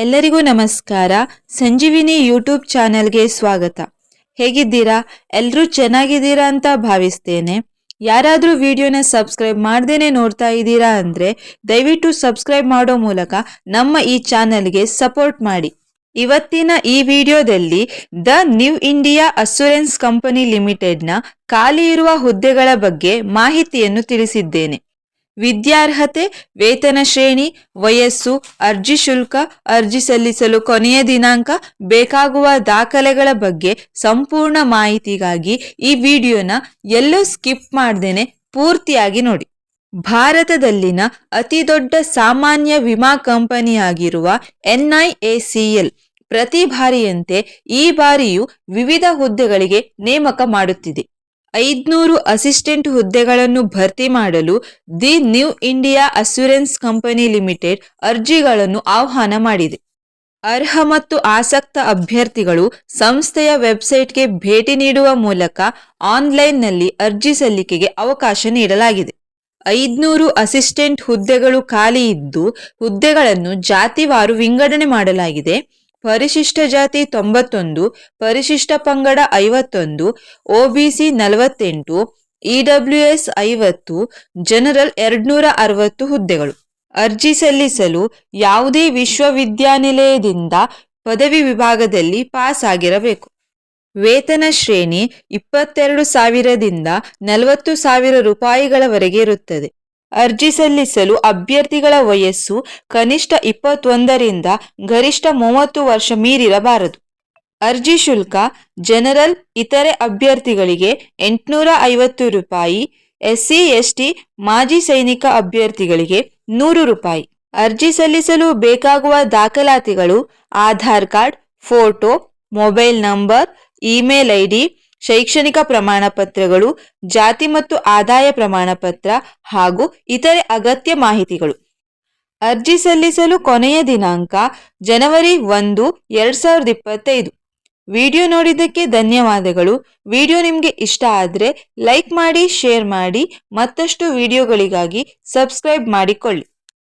ಎಲ್ಲರಿಗೂ ನಮಸ್ಕಾರ. ಸಂಜೀವಿನಿ ಯೂಟ್ಯೂಬ್ ಚಾನೆಲ್ಗೆ ಸ್ವಾಗತ. ಹೇಗಿದ್ದೀರಾ? ಎಲ್ಲರೂ ಚೆನ್ನಾಗಿದ್ದೀರಾ ಅಂತ ಭಾವಿಸ್ತೇನೆ. ಯಾರಾದರೂ ವಿಡಿಯೋನ ಸಬ್ಸ್ಕ್ರೈಬ್ ಮಾಡ್ದೇನೆ ನೋಡ್ತಾ ಇದ್ದೀರಾ ಅಂದರೆ ದಯವಿಟ್ಟು ಸಬ್ಸ್ಕ್ರೈಬ್ ಮಾಡೋ ಮೂಲಕ ನಮ್ಮ ಈ ಚಾನೆಲ್ಗೆ ಸಪೋರ್ಟ್ ಮಾಡಿ. ಇವತ್ತಿನ ಈ ವಿಡಿಯೋದಲ್ಲಿ the new India assurance company ಲಿಮಿಟೆಡ್ನ ಖಾಲಿ ಇರುವ ಹುದ್ದೆಗಳ ಬಗ್ಗೆ ಮಾಹಿತಿಯನ್ನು ತಿಳಿಸಿದ್ದೇನೆ. ವಿದ್ಯಾರ್ಹತೆ, ವೇತನ ಶ್ರೇಣಿ, ವಯಸ್ಸು, ಅರ್ಜಿ ಶುಲ್ಕ, ಅರ್ಜಿ ಸಲ್ಲಿಸಲು ಕೊನೆಯ ದಿನಾಂಕ, ಬೇಕಾಗುವ ದಾಖಲೆಗಳ ಬಗ್ಗೆ ಸಂಪೂರ್ಣ ಮಾಹಿತಿಗಾಗಿ ಈ ವಿಡಿಯೋನ ಎಲ್ಲೂ ಸ್ಕಿಪ್ ಮಾಡ್ದೇನೆ ಪೂರ್ತಿಯಾಗಿ ನೋಡಿ. ಭಾರತದಲ್ಲಿನ ಅತಿ ದೊಡ್ಡ ಸಾಮಾನ್ಯ ವಿಮಾ ಕಂಪನಿಯಾಗಿರುವ ಎನ್ಐಎಸಿಎಲ್ ಪ್ರತಿ ಬಾರಿಯಂತೆ ಈ ಬಾರಿಯೂ ವಿವಿಧ ಹುದ್ದೆಗಳಿಗೆ ನೇಮಕ ಮಾಡುತ್ತಿದೆ. ಐದ್ನೂರು ಅಸಿಸ್ಟೆಂಟ್ ಹುದ್ದೆಗಳನ್ನು ಭರ್ತಿ ಮಾಡಲು the new India assurance company limited ಅರ್ಜಿಗಳನ್ನು ಆಹ್ವಾನ ಮಾಡಿದೆ. ಅರ್ಹ ಮತ್ತು ಆಸಕ್ತ ಅಭ್ಯರ್ಥಿಗಳು ಸಂಸ್ಥೆಯ ವೆಬ್ಸೈಟ್ಗೆ ಭೇಟಿ ನೀಡುವ ಮೂಲಕ ಆನ್ಲೈನ್ನಲ್ಲಿ ಅರ್ಜಿ ಸಲ್ಲಿಕೆಗೆ ಅವಕಾಶ ನೀಡಲಾಗಿದೆ. ಐದ್ನೂರು ಅಸಿಸ್ಟೆಂಟ್ ಹುದ್ದೆಗಳು ಖಾಲಿ ಇದ್ದು, ಹುದ್ದೆಗಳನ್ನು ಜಾತಿವಾರು ವಿಂಗಡಣೆ ಮಾಡಲಾಗಿದೆ. ಪರಿಶಿಷ್ಟ ಜಾತಿ ತೊಂಬತ್ತೊಂದು, ಪರಿಶಿಷ್ಟ ಪಂಗಡ ಐವತ್ತೊಂದು ಒಬಿಸಿ ನಲವತ್ತೆಂಟು ಇಡಬ್ಲ್ಯೂಎಸ್ ಐವತ್ತು, ಜನರಲ್ ಎರಡ್ನೂರ ಅರವತ್ತು ಹುದ್ದೆಗಳು. ಅರ್ಜಿ ಸಲ್ಲಿಸಲು ಯಾವುದೇ ವಿಶ್ವವಿದ್ಯಾನಿಲಯದಿಂದ ಪದವಿ ವಿಭಾಗದಲ್ಲಿ ಪಾಸ್ ಆಗಿರಬೇಕು. ವೇತನ ಶ್ರೇಣಿ ಇಪ್ಪತ್ತೆರಡು ಸಾವಿರದಿಂದ ನಲವತ್ತು ಸಾವಿರ ರೂಪಾಯಿಗಳವರೆಗೆ ಇರುತ್ತದೆ. ಅರ್ಜಿ ಸಲ್ಲಿಸಲು ಅಭ್ಯರ್ಥಿಗಳ ವಯಸ್ಸು ಕನಿಷ್ಠ ಇಪ್ಪತ್ತೊಂದರಿಂದ ಗರಿಷ್ಠ ಮೂವತ್ತು ವರ್ಷ ಮೀರಿರಬಾರದು. ಅರ್ಜಿ ಶುಲ್ಕ ಜನರಲ್ ಇತರೆ ಅಭ್ಯರ್ಥಿಗಳಿಗೆ ಎಂಟುನೂರ ಐವತ್ತು ರೂಪಾಯಿ, ಎಸ್ಸಿ, ಎಸ್ಟಿ, ಮಾಜಿ ಸೈನಿಕ ಅಭ್ಯರ್ಥಿಗಳಿಗೆ ನೂರು ರೂಪಾಯಿ. ಅರ್ಜಿ ಸಲ್ಲಿಸಲು ಬೇಕಾಗುವ ದಾಖಲಾತಿಗಳು Aadhaar card, photo, mobile number, email I D ಶೈಕ್ಷಣಿಕ ಪ್ರಮಾಣ ಪತ್ರಗಳು ಜಾತಿ ಮತ್ತು ಆದಾಯ ಪ್ರಮಾಣ ಪತ್ರ ಹಾಗೂ ಇತರೆ ಅಗತ್ಯ ಮಾಹಿತಿಗಳು. ಅರ್ಜಿ ಸಲ್ಲಿಸಲು ಕೊನೆಯ ದಿನಾಂಕ ಜನವರಿ ಒಂದು, ಎರಡ್ ಸಾವಿರದ ಇಪ್ಪತ್ತೈದು. ವಿಡಿಯೋ ನೋಡಿದ್ದಕ್ಕೆ ಧನ್ಯವಾದಗಳು. ವಿಡಿಯೋ ನಿಮಗೆ ಇಷ್ಟ ಆದರೆ ಲೈಕ್ ಮಾಡಿ, ಶೇರ್ ಮಾಡಿ, ಮತ್ತಷ್ಟು ವಿಡಿಯೋಗಳಿಗಾಗಿ ಸಬ್ಸ್ಕ್ರೈಬ್ ಮಾಡಿಕೊಳ್ಳಿ.